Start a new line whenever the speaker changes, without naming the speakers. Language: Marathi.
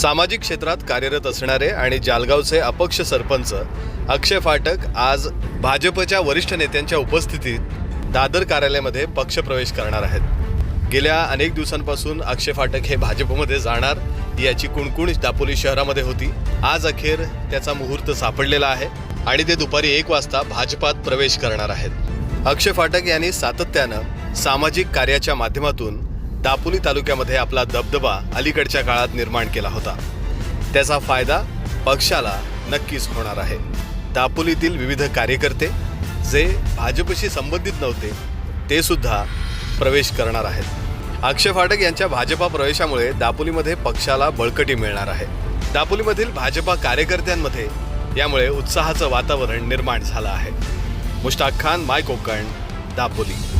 सामाजिक क्षेत्रात कार्यरत असणारे आणि जालगावचे अपक्ष सरपंच अक्षय फाटक आज भाजपच्या वरिष्ठ नेत्यांच्या उपस्थितीत दादर कार्यालयामध्ये पक्षप्रवेश करणार आहेत. गेल्या अनेक दिवसांपासून अक्षय फाटक हे भाजपमध्ये जाणार याची कुणकुण दापोली शहरामध्ये होती. आज अखेर त्याचा मुहूर्त सापडलेला आहे आणि ते दुपारी एक वाजता भाजपात प्रवेश करणार आहेत. अक्षय फाटक यांनी सातत्यानं सामाजिक कार्याच्या माध्यमातून दापोली तालुक्यामध्ये आपला दबदबा अलीकडच्या काळात निर्माण केला होता. त्याचा फायदा पक्षाला नक्कीच होणार आहे. दापोलीतील विविध कार्यकर्ते जे भाजपशी संबंधित नव्हते ते सुद्धा प्रवेश करणार आहेत. अक्षय फाटक यांच्या भाजपा प्रवेशामुळे दापोलीमध्ये पक्षाला बळकटी मिळणार आहे. दापोलीमधील भाजपा कार्यकर्त्यांमध्ये यामुळे उत्साहाचं वातावरण निर्माण झालं आहे. Mushtaq Khan my Konkan Dapoli.